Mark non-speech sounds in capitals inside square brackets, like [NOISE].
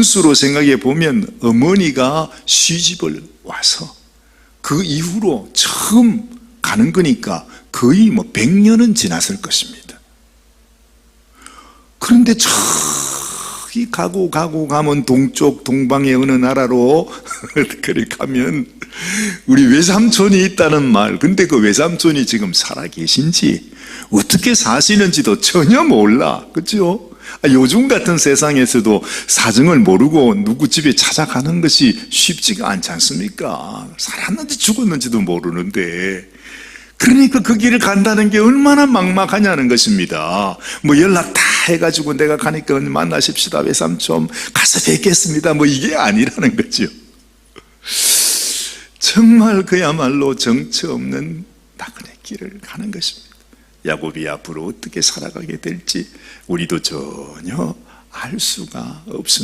연수로 생각해 보면 어머니가 시집을 와서 그 이후로 처음 가는 거니까 거의 뭐 100년은 지났을 것입니다. 그런데 저기 가고 가고 가면 동쪽 동방의 어느 나라로 [LAUGHS] 그리 가면 우리 외삼촌이 있다는 말 근데 그 외삼촌이 지금 살아 계신지 어떻게 사시는지도 전혀 몰라 그죠? 아, 요즘 같은 세상에서도 사정을 모르고 누구 집에 찾아가는 것이 쉽지가 않지 않습니까? 살았는지 죽었는지도 모르는데 그러니까 그 길을 간다는 게 얼마나 막막하냐는 것입니다. 뭐 연락 다 해가지고 내가 가니까 만나십시다 외삼촌 가서 뵙겠습니다. 뭐 이게 아니라는 거죠. 정말 그야말로 정처 없는 나그네 길을 가는 것입니다. 야곱이 앞으로 어떻게 살아가게 될지 우리도 전혀 알 수가 없습니다.